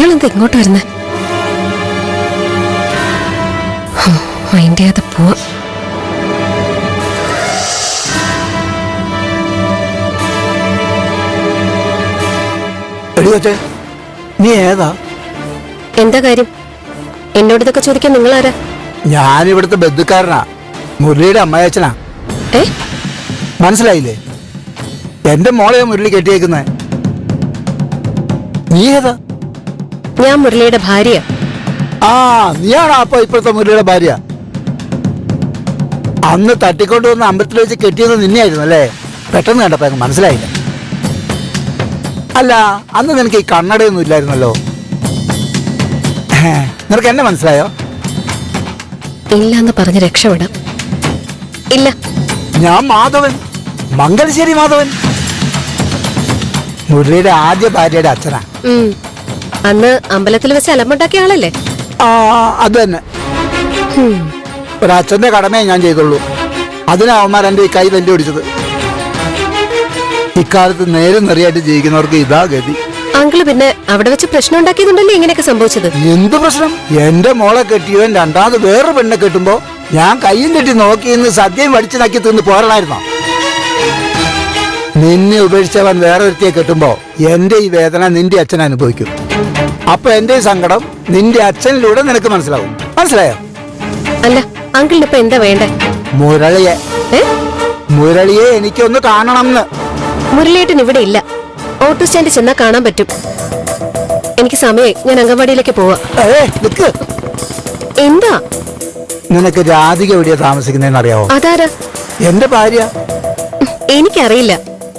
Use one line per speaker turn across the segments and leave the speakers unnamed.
ഇയാളെന്താ എങ്ങോട്ട് വരുന്നേ? മൈൻഡ് ചെയ്യാതെ പോവാ.
നീ ഏതാ?
എന്താ കാര്യം? എന്നോട് ഇതൊക്കെ ചോദിക്കാൻ നിങ്ങളാരാ?
ഞാൻ ഇവിടുത്തെ ബന്ധുക്കാരനാ. മുരളിയുടെ അമ്മയച്ചനാ
ഏ?
മനസ്സിലായില്ലേ? എന്റെ മോളെ മുരളി കെട്ടിയേക്കുന്നേ. നീ ഏതാ?
ഞാൻ മുരളിയുടെ ഭാര്യ.
ആ നീയാണ് അപ്പൊ ഇപ്പോഴത്തെ മുരളിയുടെ ഭാര്യ? അന്ന് തട്ടിക്കൊണ്ട് വന്ന അമ്പലത്തിൽ വെച്ച് കെട്ടിയത് നിന്നെയായിരുന്നു അല്ലേ? പെട്ടെന്ന് കണ്ടപ്പോ എനിക്ക് മനസ്സിലായില്ല. അല്ല അന്ന് നിനക്ക് ഈ കണ്ണടയൊന്നും ഇല്ലായിരുന്നല്ലോ. നിനക്ക് എന്നെ മനസ്സിലായോ?
ഇല്ല എന്ന് പറഞ്ഞ് രക്ഷപ്പെടാം. ഇല്ല.
ഞാൻ മാധവൻ. മംഗലശ്ശേരി മാധവൻ. മുരളിയുടെ ആദ്യ ഭാര്യയുടെ അച്ഛനാ.
അന്ന് അമ്പലത്തിൽ വെച്ച് അലമ്പുണ്ടാക്കിയ ആളല്ലേ?
ആ അത് തന്നെ. ഒരച്ഛന്റെ കടമയെ ഞാൻ ചെയ്തുള്ളൂ. അതിനാ അവന്മാർ എന്റെ ഈ കൈ തല്ലി പിടിച്ചത് ഇക്കാലത്ത് നേരം നിറയായിട്ട് ജീവിക്കുന്നവർക്ക് ഇതാ ഗതി.
അങ്കിൾ പിന്നെ അവിടെ വെച്ച് പ്രശ്നം ഉണ്ടാക്കിയതുണ്ടല്ലേ ഇങ്ങനെയൊക്കെ സംഭവിച്ചത്?
എന്ത് പ്രശ്നം? എന്റെ മോളെ കെട്ടിയവൻ രണ്ടാമത് വേറൊരു പെണ്ണെ കെട്ടുമ്പോ ഞാൻ കയ്യും കെട്ടി നോക്കിയെന്ന് സദ്യയും വടിച്ചു നക്കി തിന്ന് പോരണായിരുന്നോ നിന്നെ ഉപേക്ഷിച്ചവൻ വേറെ ഒരുത്തിയെ കെട്ടുമ്പോൾ എന്റെ ഈ വേദന നിന്റെ അച്ഛൻ അനുഭവിക്കും. അപ്പൊ എന്റെ ഈ സങ്കടം നിന്റെ അച്ഛനിലൂടെ നിനക്ക് മനസ്സിലാവും. മനസ്സിലായോ?
അല്ല അങ്കിളിന് ഇപ്പൊ എന്താ വേണ്ടേ?
മുരളിയെ. മുരളിയെ എനിക്കൊന്ന് കാണണമെന്ന്
മുരളിയേട്ടൻ ഇവിടെ ഇല്ല. ഓട്ടോ സ്റ്റാൻഡിൽ ചെന്നാ കാണാൻ പറ്റും. എനിക്ക് സമയം ഞാൻ അംഗൻവാടിയിലേക്ക് പോവാ. എന്താ?
നിനക്ക് രാധിക എവിടെയാ താമസിക്കുന്നതെന്ന് അറിയാവോ?
അതാരാ?
എന്റെ ഭാര്യ.
എനിക്കറിയില്ല.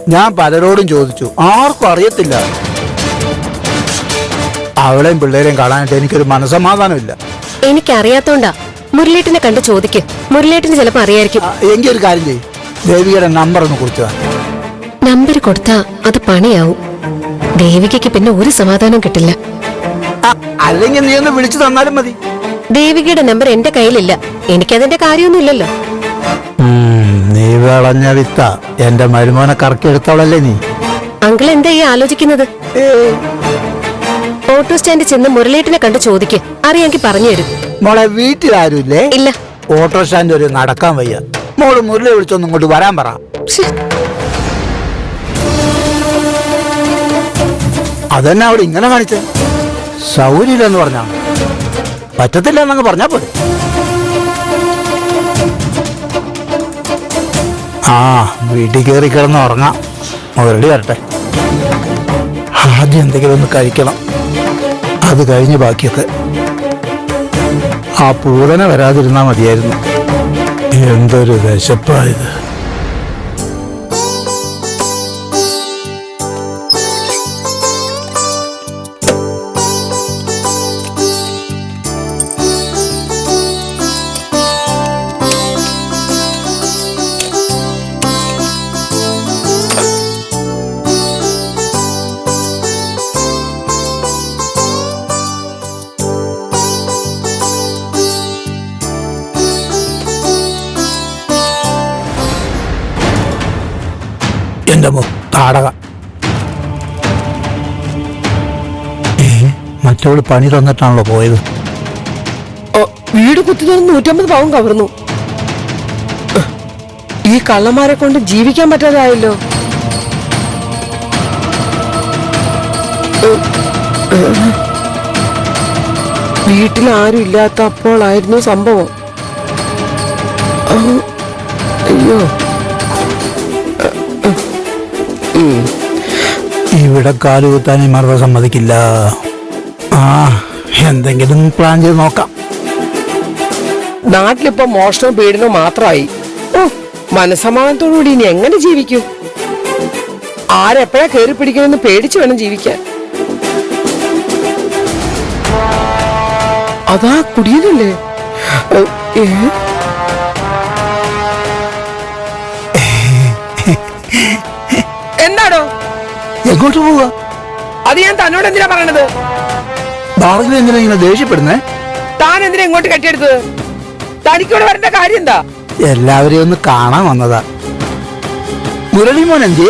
ഞാൻ പലരോടും ചോദിച്ചു ആർക്കും അറിയത്തില്ല. അവളെയും പിള്ളേരെയും കാണാനായിട്ട് എനിക്കൊരു മനസമാധാനമില്ല
എനിക്കറിയാത്തോണ്ടാ മുരളീട്ടിനെ കണ്ട് ചോദിക്ക്. മുരളീട്ടിന് ചിലപ്പോ അറിയായിരിക്കും.
എങ്കിൽ ഒരു കാര്യം ചെയ്യും. ദേവികയുടെ നമ്പർ ഒന്ന് കൊടുത്തു
നമ്പർ കൊടുത്താ അത് പണിയാവും. ദേവികയ്ക്ക് പിന്നെ ഒരു സമാധാനം കിട്ടില്ല.
അല്ലെങ്കിൽ നീ ഒന്ന് വിളിച്ചു തന്നാലും മതി.
ദേവികയുടെ നമ്പർ എന്റെ കയ്യിലില്ല. എനിക്കതിന്റെ കാര്യമൊന്നുമില്ലല്ലോ.
നീ വിളഞ്ഞ വിത്ത. എന്റെ മരുമോനെ കറക്കിയെടുത്തോളല്ലേ നീ?
അങ്കിൾ എന്താ ഈ ആലോചിക്കുന്നത്? ഓട്ടോ സ്റ്റാൻഡിൽ ചെന്ന് മുരളീട്ടിനെ കണ്ട് ചോദിക്ക്. അറിയാമെങ്കിൽ പറഞ്ഞു തരും.
മോളെ വീട്ടിൽ ആരുമില്ലേ?
ഇല്ല.
ഓട്ടോ സ്റ്റാൻഡ് ഒരു നടക്കാൻ വയ്യ. മോൾ മുരളി വിളിച്ചൊന്നും ഇങ്ങോട്ട് വരാൻ പറ. അതെന്നെ അവിടെ ഇങ്ങനെ കാണിച്ചത് സൗകര്യമില്ലെന്ന് പറഞ്ഞാ? പറ്റത്തില്ല എന്നങ്ങ് പറഞ്ഞാ പോരെ. ആ വീട്ടിൽ കയറി കിടന്ന് ഉറങ്ങാം. മുതലടി വരട്ടെ. ആദ്യം എന്തെങ്കിലും ഒന്ന് കഴിക്കണം. അത് കഴിഞ്ഞ് ബാക്കിയൊക്കെ. ആ പൂതന വരാതിരുന്നാൽ മതിയായിരുന്നു. എന്തൊരു വിശപ്പായത് എന്റെ താടക മറ്റവൾ പണി തന്നിട്ടാണല്ലോ പോയത്.
വീട് കുത്തി തുറന്ന് നൂറ്റമ്പത് പാവം കവർന്നു. ഈ കള്ളന്മാരെ കൊണ്ട് ജീവിക്കാൻ പറ്റാതായല്ലോ. വീട്ടിൽ ആരും ഇല്ലാത്ത അപ്പോഴായിരുന്നു സംഭവം. അയ്യോ.
ഇവിടെ കാലുകുത്താൻ ഈ മറുപടി സമ്മതിക്കില്ല. ആ എന്തെങ്കിലും പ്ലാൻ ചെയ്ത് നോക്കാം.
നാട്ടിലിപ്പോ മോഷണവും പീഡനവും മാത്രമായി. ഓ മനസമാധാനത്തോടുകൂടി ഇനി എങ്ങനെ ജീവിക്കും? ആരെപ്പോഴാ കയറി പിടിക്കണമെന്ന് പേടിച്ചു വേണം ജീവിക്കാൻ. അതാ കുടിയല്ലേ എന്താണോ എന്താടോ?
എങ്ങോട്ട് പോവുക
അത് ഞാൻ തന്നോട് എന്തിനാ പറയണത്?
ഭാർഗവി എന്തിനാ ഇങ്ങനെ ദേഷ്യപ്പെടുന്നേ?
താൻ എന്തിനാ ഇങ്ങോട്ട് കെട്ടിയെടുത്തത്? തനിക്കൂടെ വരേണ്ട കാര്യം എന്താ
എല്ലാവരെയും ഒന്ന് കാണാൻ വന്നതാ. മുരളി മോൻ എന്തേ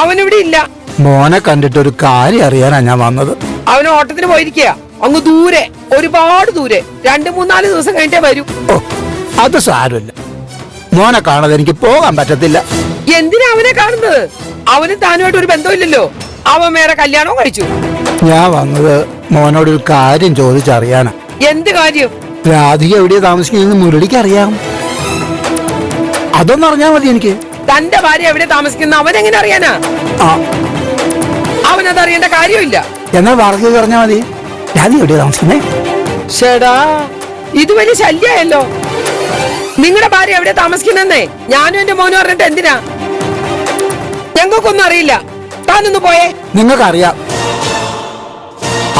അവനിവിടെ ഇല്ല.
മോനെ കണ്ടിട്ട് ഒരു കാര്യം അറിയാനാ ഞാൻ വന്നത്.
അവൻ ഓട്ടത്തിന് പോയിരിക്കുക അങ്ങ് ദൂരെ ഒരുപാട് ദൂരെ. രണ്ട് മൂന്നാൽ ദിവസം കഴിഞ്ഞിട്ടേ വരൂ.
ഓ അത് സാരമില്ല. മോനെ കാണാതെ എനിക്ക് പോകാൻ പറ്റത്തില്ല.
എന്തിനാ അവനെ കാണുന്നത്? അവന് താനുമായിട്ട് ഒരു ബന്ധമില്ലല്ലോ. അവൻ വേറെ കല്യാണവും കഴിച്ചു.
ഞാൻ വന്നത് മോനോട് ഒരു കാര്യം ചോദിച്ചറിയാനാ.
എന്ത് കാര്യം?
രാധിക എവിടെയാ താമസിക്കുന്നത് മുരളിക്ക് അറിയാം. അതൊന്നും അറിഞ്ഞാ മതി എനിക്ക്.
തന്റെ ഭാര്യ എവിടെ താമസിക്കുന്ന അവൻ എങ്ങനെ അറിയാനാ? അവനത് അറിയേണ്ട കാര്യമില്ല.
എന്നാ വാർത്തകൾ പറഞ്ഞാ മതി. രാധിക എവിടെയാ താമസിക്കുന്നേ?
ചേടാ ഇത് വലിയ ശല്യമായല്ലോ. നിങ്ങളുടെ ഭാര്യ എവിടെ താമസിക്കുന്നെന്നേ? ഞാനും എന്റെ മോനും അറിഞ്ഞിട്ട് എന്തിനാ? ഞങ്ങൾക്കൊന്നും അറിയില്ല. താനൊന്ന് പോയേ.
നിങ്ങൾക്കറിയാം.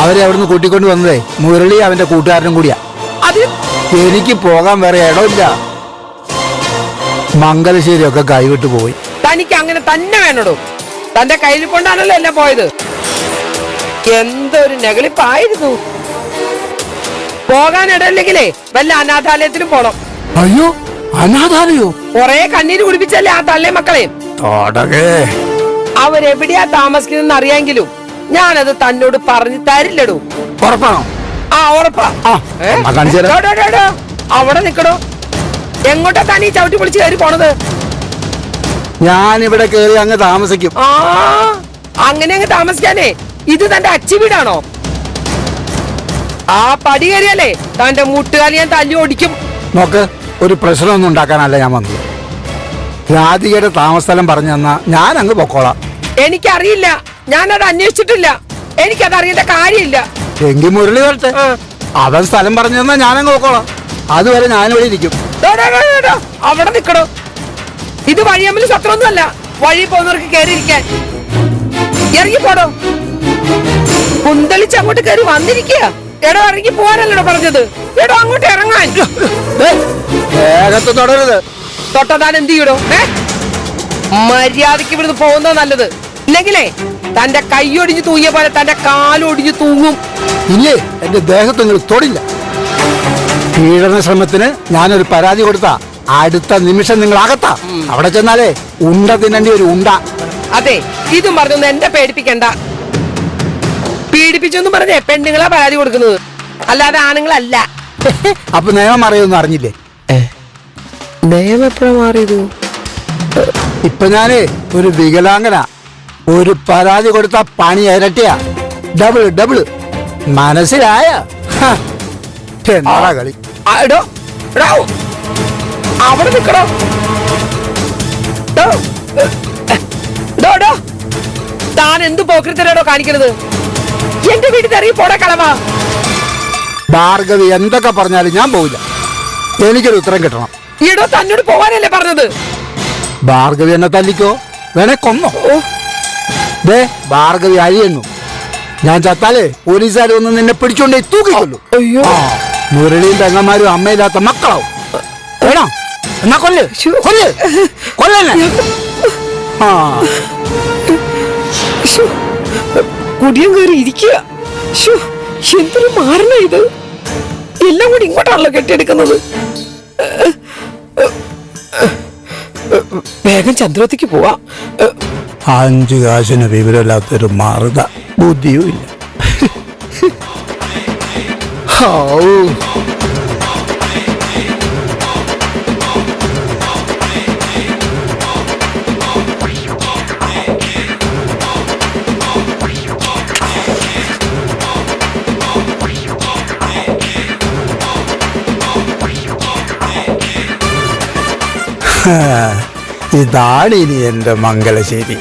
അവരെ അവിടുന്ന് കൂട്ടിക്കൊണ്ട് വന്നതേ മുരളി അവന്റെ കൂട്ടുകാരനും കൂടിയാ.
അത്?
എനിക്ക് പോകാൻ വേറെ ഇടമില്ല മംഗലശ്ശേരിയൊക്കെ കൈവിട്ട് പോയി.
തനിക്ക് അങ്ങനെ തന്നെ വേണടോ. തന്റെ കയ്യിൽ കൊണ്ടാണല്ലോ എല്ലാം പോയത്. എന്തൊരു നെകളിപ്പായിരുന്നു പോകാനിടയില്ലെങ്കിലേ വല്ല അനാഥാലയത്തിലും പോണം.
അയ്യോ അനാഥാലയോ?
കൊറേ കണ്ണീര് കുടിപ്പിച്ചല്ലേ ആ തള്ളേ
മക്കളെ?
അവരെവിടെയാ താമസിക്കുന്നതെന്ന് അറിയാമെങ്കിലും ഞാനത് തന്നോട് പറഞ്ഞു തരില്ലടോ.
ഉറപ്പാണോ?
ആ ഉറപ്പാ.
ആ,
ഏ?
എന്നാ കാണിച്ച് തരാം.
ഡോ, ഡോ, ഡോ, ഡോ. അവിടെ നിക്കടോ. എങ്ങോട്ടാ താൻ ഈ ചവിട്ടി പൊളിച്ച് കയറി പോണത്?
ഞാനിവിടെ കേറി അങ്ങ് താമസിക്കും.
ആ അങ്ങനെ അങ്ങ് താമസിക്കാനേ. ഇത് തന്റെ അച്ചി വീടാണോ? ആ പടി കയറിയല്ലേ തന്റെ മുട്ടുകാലി ഞാൻ തല്ലി ഓടിക്കും.
നോക്ക് ഒരു പ്രശ്നമൊന്നും ഉണ്ടാക്കാനല്ല ഞാൻ വന്നത്. രാധികയുടെ താമസസ്ഥലം പറഞ്ഞു തന്നാ ഞാൻ അങ്ങ് പൊക്കോളാം.
എനിക്കറിയില്ല. ഞാനത് അന്വേഷിച്ചിട്ടില്ല. എനിക്കത് അറിയേണ്ട കാര്യമില്ല.
എങ്കിൽ മുരളി വരട്ടെ. അവൻ സ്ഥലം പറഞ്ഞു തന്നാ ഞാൻ അങ്ങ് പൊക്കോളാം. അതുവരെ ഞാനിവിടെ ഇരിക്കും.
അവിടെ നിക്കണോ ഇത് വഴിയമ്മൽ സത്രമൊന്നുമല്ല വഴി പോകുന്നവർക്ക് കയറിയിരിക്കാൻ. ഇറങ്ങി പോടോ കുന്തളിച്ച് അങ്ങോട്ട് കയറി വന്നിരിക്കുക. എടോ ഇറങ്ങി പോകാനല്ലോ പറഞ്ഞത്. എടോ അങ്ങോട്ട് ഇറങ്ങാൻ.
വേഗത്ത് തുടരുത്
തൊട്ടതാൻ എന്ത് ചെയ്യടോ ഏ? മര്യാദയ്ക്ക് ഇവിടുന്ന് പോകുന്നത് നല്ലത്. ഇല്ലെങ്കിലേ തന്റെ കൈയൊടിഞ്ഞു തൂങ്ങിയ പോലെ തന്റെ കാലൊടിഞ്ഞു തൂങ്ങും.
ഇല്ലേ? എന്റെ ദേഹത്ത് നിങ്ങൾ തൊടില്ല. പീഡന ശ്രമത്തിന് ഞാനൊരു പരാതി കൊടുത്ത. അടുത്ത നിമിഷം നിങ്ങൾ അകത്താ. അവിടെ ചെന്നാലേ ഉണ്ട തിന്നേണ്ടി ഒരു ഉണ്ട.
അതെ ഇതും പറഞ്ഞൊന്നും എന്നെ പേടിപ്പിക്കണ്ട. പീഡിപ്പിച്ചൊന്നും പറഞ്ഞേ പെണ്ണുങ്ങളാ പരാതി കൊടുക്കുന്നത്. അല്ലാതെ ആണുങ്ങളല്ല.
അപ്പൊ നിയമം അറിയൊന്നും അറിഞ്ഞില്ലേ?
നയം എപ്പോഴാ മാറിയത്?
ഇപ്പൊ ഞാനേ ഒരു വികലാംഗന. ഒരു പരാതി കൊടുത്ത പണി ഇരട്ടിയാ. Double double. മനസ്സിലായ? എന്നാടാ കളി?
ആ, എടോ, എടോ, അവിടെ നിക്കടോ. ഡോ, ഡോ, ഡോ. താൻ എന്ത് പോക്കൃത്തരാടോ കാണിക്കണത്? എന്റെ വീട്ടിൽ ഇറങ്ങി പോടാ കളവാ
ഭാർഗവി എന്തൊക്കെ പറഞ്ഞാലും ഞാൻ പോവില്ല. എനിക്കൊരു ഉത്തരം കിട്ടണം.
ഈടോ തന്നോട് പോവാനല്ലേ പറഞ്ഞത്?
ഭാർഗവി എന്നെ തല്ലിക്കോ? വേണേ കൊന്നോ. ദേ ഭാർഗവി അഴിയുന്നു ഞാൻ ചത്താലേ പോലീസുകാർ ഒന്ന് നിന്നെ പിടിച്ചോണ്ടേ തൂക്കിക്കൊള്ളു
അയ്യോ.
മുരളിയും പെങ്ങന്മാരും അമ്മയില്ലാത്ത മക്കളാവും. വേണോ? എന്നാ കൊല്ല്. കൊല്ല്. കൊല്ലല്ലേ ആ.
കുടിയം കയറി ഇരിക്കുക. എന്തൊരു മാറണ ഇത്. എല്ലാം കൂടി ഇങ്ങോട്ടാണല്ലോ കെട്ടിയെടുക്കുന്നത്. വേഗം ചന്ദ്രത്തേക്ക് പോവാ.
അഞ്ചു കാശിന് വിവരമില്ലാത്തൊരു മാറുത. ബുദ്ധിയും ഇല്ല ഔ. ഇതാണ് ഇനി എന്റെ മംഗലശ്ശേരി